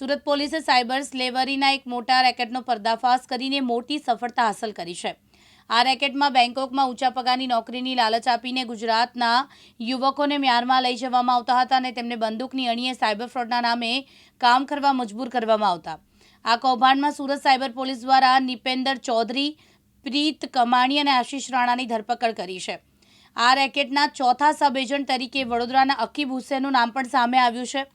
સુરત પોલીસે સાયબર સ્લેવરીના એક મોટા રેકેટનો પર્દાફાશ કરીને મોટી સફળતા હાંસલ કરી છે. આ રેકેટમાં બેંકોકમાં ઊંચા પગારની નોકરીની લાલચ આપીને ગુજરાતના યુવકોને મ્યારમાં લઈ જવામાં આવતા હતા અને તેમને બંદૂકની અણીએ સાયબર ફ્રોડના નામે કામ કરવા મજબૂર કરવામાં આવતા. આ કૌભાંડમાં સુરત સાયબર પોલીસ દ્વારા નિપેન્દર ચૌધરી, પ્રીત કમાણી અને આશીષ રાણાની ધરપકડ કરી છે. આ રેકેટના ચોથા સબ એજન્ટ તરીકે વડોદરાના અકીબ હુસેનનું નામ પણ સામે આવ્યું છે.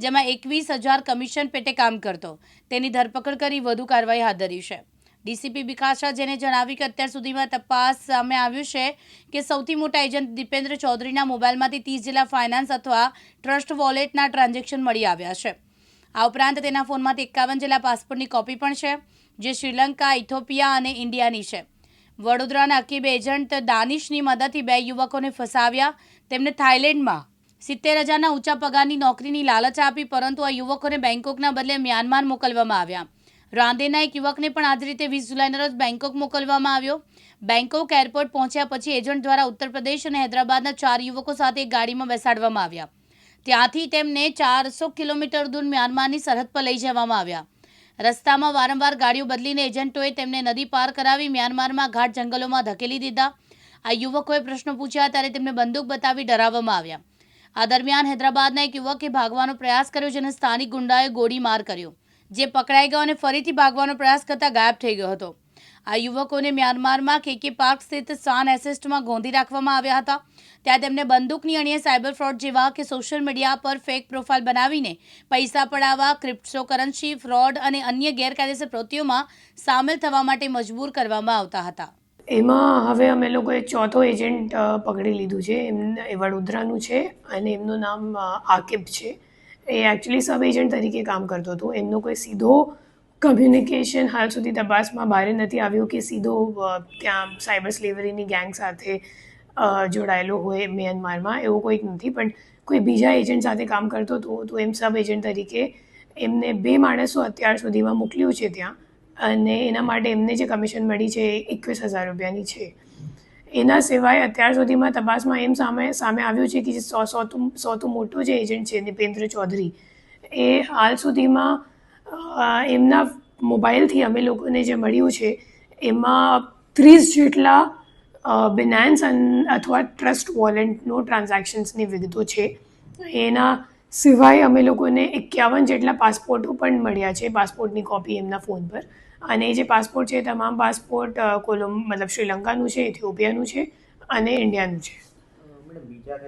જેમાં એકવીસ હજાર કમિશન પેટે કામ કરતો. તેની ધરપકડ કરી વધુ કાર્યવાહી હાથ ધરી છે. ડીસીપી બિકાશા જેને જણાવ્યું કે અત્યાર સુધીમાં તપાસ સામે આવ્યું છે કે સૌથી મોટા એજન્ટ દીપેન્દ્ર ચૌધરીના મોબાઈલમાંથી ત્રીસ જેટલા ફાઇનાન્સ અથવા ટ્રસ્ટ વોલેટના ટ્રાન્ઝેક્શન મળી આવ્યા છે. આ ઉપરાંત તેના ફોનમાંથી એકાવન જેટલા પાસપોર્ટની કોપી પણ છે, જે શ્રીલંકા, ઇથોપિયા અને ઇન્ડિયાની છે. વડોદરાના અકીબ એજન્ટ દાનિશની મદદથી બે યુવકોને ફસાવ્યા. તેમને થાઇલેન્ડમાં સિત્તેર હજારના ઊંચા પગારની નોકરીની લાલચ આપી, પરંતુ આ યુવકોને બેંકોકના બદલે મ્યાનમાર મોકલવામાં આવ્યા. રાંદેના એક યુવકને પણ આ જ રીતે વીસ જુલાઈના રોજ બેંકોક મોકલવામાં આવ્યો. બેંકોક એરપોર્ટ પહોંચ્યા પછી એજન્ટ દ્વારા ઉત્તર પ્રદેશ અને હૈદરાબાદના ચાર યુવકો સાથે એક ગાડીમાં બેસાડવામાં આવ્યા. ત્યાંથી તેમને ચારસો કિલોમીટર દૂર મ્યાનમારની સરહદ પર લઈ જવામાં આવ્યા. રસ્તામાં વારંવાર ગાડીઓ બદલીને એજન્ટોએ તેમને નદી પાર કરાવી મ્યાનમારમાં ઘાટ જંગલોમાં ધકેલી દીધા. આ યુવકોએ પ્રશ્નો પૂછ્યા, ત્યારે તેમને બંદૂક બતાવી ડરાવવામાં આવ્યા. આ દરમિયાન હૈદરાબાદના એક યુવકે ભાગવાનો પ્રયાસ કર્યો જેને સ્થાનિક ગુંડાએ ગોળીમાર કર્યો, જે પકડાઈ ગયો અને ફરીથી ભાગવાનો પ્રયાસ કરતા ગાયબ થઈ ગયો હતો. આ યુવકોને મ્યાનમારમાં કેકે પાર્ક સ્થિત સાન એસેસ્ટમાં ગોંધી રાખવામાં આવ્યા હતા. ત્યાં તેમને બંદૂકની અણીએ સાયબર ફ્રોડ જેવા કે સોશિયલ મીડિયા પર ફેક પ્રોફાઇલ બનાવીને પૈસા પડાવવા, ક્રિપ્ટોકરન્સી, ફ્રોડ અને અન્ય ગેરકાયદેસર પ્રવૃત્તિઓમાં સામેલ થવા માટે મજબૂર કરવામાં આવતા હતા. એમાં હવે અમે લોકોએ ચોથો એજન્ટ પકડી લીધું છે. એમને એ વડોદરાનું છે અને એમનું નામ આકિબ છે. એ એકચ્યુઅલી સબ એજન્ટ તરીકે કામ કરતો હતો. એમનો કોઈ સીધો કમ્યુનિકેશન હાલ સુધી તપાસમાં બહાર નથી આવ્યો કે સીધો ત્યાં સાયબર સ્લેવરીની ગેંગ સાથે જોડાયેલો હોય મ્યાનમારમાં એવો કોઈક નથી. પણ કોઈ બીજા એજન્ટ સાથે કામ કરતો હતો તો એમ સબ એજન્ટ તરીકે એમને બે માણસો અત્યાર સુધીમાં મોકલ્યું છે ત્યાં. અને એના માટે એમને જે કમિશન મળી છે એ એકવીસ હજાર રૂપિયાની છે. એના સિવાય અત્યાર સુધીમાં તપાસમાં એમ સામે સામે આવ્યું છે કે જે સો સોતું સોતું મોટો જે એજન્ટ છે નિપેન્દ્ર ચૌધરી, એ હાલ સુધીમાં એમના મોબાઈલથી અમે લોકોને જે મળ્યું છે, એમાં ત્રીસ જેટલા બિનાન્સ અથવા ટ્રસ્ટ વોલેન્ટનો ટ્રાન્ઝેક્શન્સની વિગતો છે. એના સિવાય અમે લોકોને એકાવન જેટલા પાસપોર્ટો પણ મળ્યા છે પાસપોર્ટની કોપી એમના ફોન પર. અને એ જે પાસપોર્ટ છે તમામ પાસપોર્ટ કોલમ મતલબ શ્રીલંકાનું છે ઇથિયોપિયાનું છે અને ઇન્ડિયાનું છે. બીજા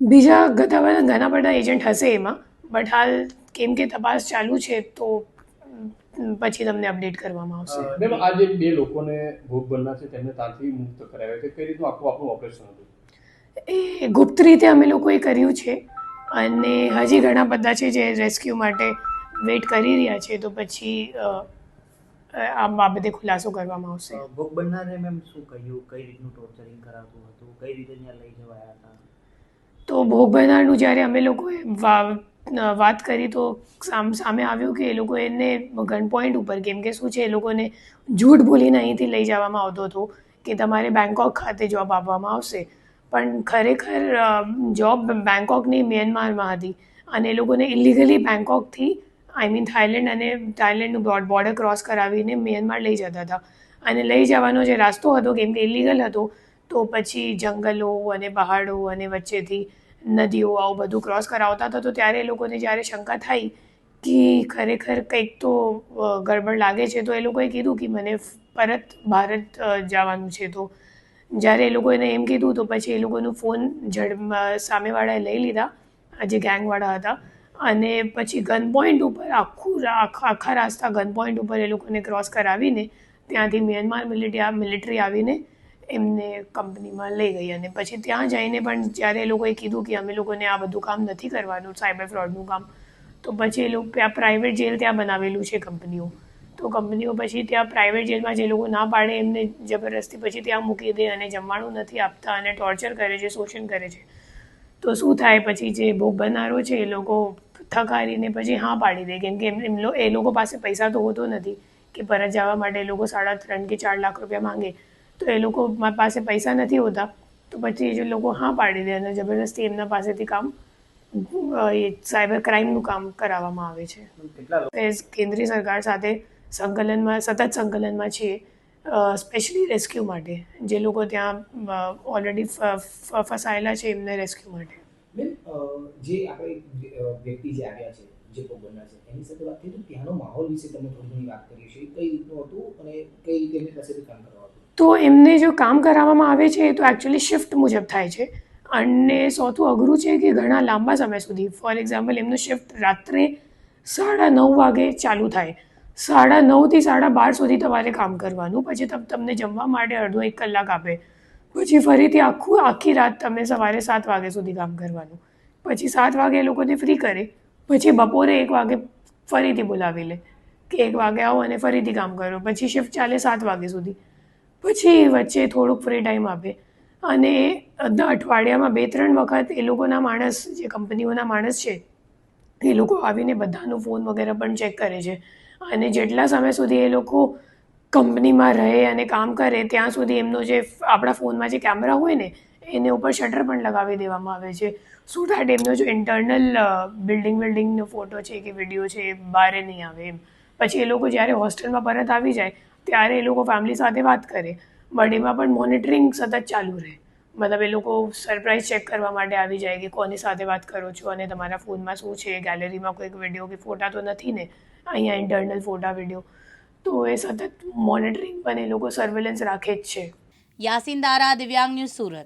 બીજા ઘણા બધા ઘણા બધા એજન્ટ હશે એમાં બટ હાલ કેમ કે તપાસ ચાલુ છે તો પછી તમને અપડેટ કરવામાં આવશે. મેમ આ જે બે લોકોને ભોગ બનના છે તેમને ત્યાંથી મુક્ત કરાવ્યા છે. કઈ રીતનું આખું આપણું ઓપરેશન હતું? એ ગુપ્ત રીતે અમે લોકોએ કર્યું છે અને હજી ઘણા બધા છે જે રેસ્ક્યુ માટે વેઇટ કરી રહ્યા છે તો પછી આ બાબતે ખુલાસો કરવામાં આવશે. ભોગ બનનારે મેમ શું કહ્યું? કઈ રીતનું ટોર્ચરિંગ કરાતું હતું? કઈ રીતે ત્યાં લઈ જવાયા હતા? તો ભોગ બનનારનું જ્યારે અમે લોકોએ વાત કરી તો સામ સામે આવ્યું કે એ લોકો એને ગન પોઈન્ટ ઉપર કેમ કે શું છે એ લોકોને જૂઠ બોલીને અહીંથી લઈ જવામાં આવતો હતો કે તમારે બેંકોક ખાતે જોબ આપવામાં આવશે. પણ ખરેખર જોબ બેંકોકની મ્યાનમારમાં હતી. અને એ લોકોને ઇલીગલી બેંકોકથી આઈ મીન થાઇલેન્ડ અને થાઇલેન્ડનું બ્રોડ બોર્ડર ક્રોસ કરાવીને મ્યાનમાર લઈ જતા હતા. અને લઈ જવાનો જે રસ્તો હતો, કેમ કે ઇલીગલ હતો, તો પછી જંગલો અને પહાડો અને વચ્ચેથી નદીઓ આવું બધું ક્રોસ કરાવતા હતા, તો ત્યારે એ લોકોને જ્યારે શંકા થઈ કે ખરેખર કંઈક તો ગડબડ લાગે છે, તો એ લોકોએ કીધું કે મને પરત ભારત જવાનું છે તો. જ્યારે એ લોકોને એમ કીધું તો પછી એ લોકોનું ફોન જડ સામેવાળાએ લઈ લીધા જે ગેંગવાળા હતા. અને પછી ગન પોઈન્ટ ઉપર, આખું આખા રાસ્તા ગન પોઈન્ટ ઉપર એ લોકોને ક્રોસ કરાવીને ત્યાંથી મ્યાનમાર મિલિટરી મિલિટરી આવીને એમને કંપનીમાં લઈ ગઈ અને પછી ત્યાં જઈને પણ જ્યારે એ લોકોએ કીધું કે અમે લોકોને આ બધું કામ નથી કરવાનું સાયબર ફ્રોડનું કામ, તો પછી એ લોકો પ્રાઇવેટ જેલ ત્યાં બનાવેલું છે કંપનીઓ તો કંપનીઓ પછી ત્યાં પ્રાઇવેટ જેલમાં જે લોકો ના પાડે એમને જબરદસ્તી પછી ત્યાં મૂકી દે અને જમવાનું નથી આપતા અને ટોર્ચર કરે છે શોષણ કરે છે. તો શું થાય પછી જે ભોગ બનનારો છે એ લોકો થકારીને પછી હા પાડી દે. કેમ કે એમ એમ એ લોકો પાસે પૈસા તો હોતો નથી કે પરત જવા માટે એ લોકો સાડા ત્રણ કે ચાર લાખ રૂપિયા માંગે. તો એ લોકો પાસે પૈસા નથી હોતા. તો પછી એ જે લોકો હા પાડી દે અને જબરદસ્તી એમના પાસેથી કામ એ સાયબર ક્રાઇમનું કામ કરાવવામાં આવે છે. કેન્દ્રીય સરકાર સાથે સંકલનમાં સતત સંકલનમાં છીએ સ્પેશિયલી રેસ્ક્યુ માટે. જે લોકો ત્યાં ઓલરેડી ફસાયેલા છે એમને રેસ્ક્યુ માટે. બેન જે આપણે વ્યક્તિ જે આવ્યા છે જે પોગબનના છે એની સાથે વાત થઈ તો ત્યાંનો માહોલ વિશે તમે થોડી ઘણી વાત કરી છે કઈ રીતનું હતું અને કઈ રીતે એમની પાસેથી કામ કરવા હતું? તો એમને જો કામ કરાવવામાં આવે છે એ તો એકચ્યુઅલી શિફ્ટ મુજબ થાય છે. અને સૌથી અઘરું છે કે ઘણા લાંબા સમય સુધી. ફોર એક્ઝામ્પલ એમનું શિફ્ટ રાત્રે સાડા નવ વાગે ચાલુ થાય. સાડા નવથી સાડા બાર સુધી તમારે કામ કરવાનું. પછી તમ, તમને જમવા માટે અડધો એક કલાક આપે. પછી ફરીથી આખું, આખી રાત તમે સવારે સાત વાગ્યા સુધી કામ કરવાનું. પછી સાત વાગે એ લોકોને ફ્રી કરે. પછી બપોરે એક વાગે ફરીથી બોલાવી લે કે એક વાગે આવો અને ફરીથી કામ કરો. પછી શિફ્ટ ચાલે સાત વાગ્યા સુધી. પછી વચ્ચે થોડુંક ફ્રી ટાઈમ આપે. અને દ- અઠવાડિયામાં બે ત્રણ વખત એ લોકોના માણસ, જે કંપનીઓના માણસ છે, એ લોકો આવીને બધાનો ફોન વગેરે પણ ચેક કરે છે. અને જેટલા સમય સુધી એ લોકો કંપનીમાં રહે અને કામ કરે, ત્યાં સુધી એમનો જે આપણા ફોનમાં જે કેમેરા હોય ને, એને ઉપર શટર પણ લગાવી દેવામાં આવે છે. સો દેટ એમનો જો ઇન્ટરનલ બિલ્ડિંગ બિલ્ડિંગનો ફોટો છે કે વીડિયો છે એ બહાર નહીં આવે એમ. પછી એ લોકો જ્યારે હોસ્ટેલમાં પરત આવી જાય, ત્યારે એ લોકો ફેમિલી સાથે વાત કરે. બટ એમાં પણ મોનિટરિંગ સતત ચાલુ રહે. મતલબ એ લોકો સરપ્રાઇઝ ચેક કરવા માટે આવી જાય કે કોની સાથે વાત કરો છો અને તમારા ફોનમાં શું છે? ગેલેરીમાં કોઈક વીડિયો કે ફોટા તો નથી ને? અહીંયા ઇન્ટરનલ ફોટા વીડિયો તો એ સતત મોનિટરિંગ પણ એ લોકો સર્વેલન્સ રાખે જ છે. યાસીન દારા, દિવ્યાંગ ન્યૂઝ સુરત.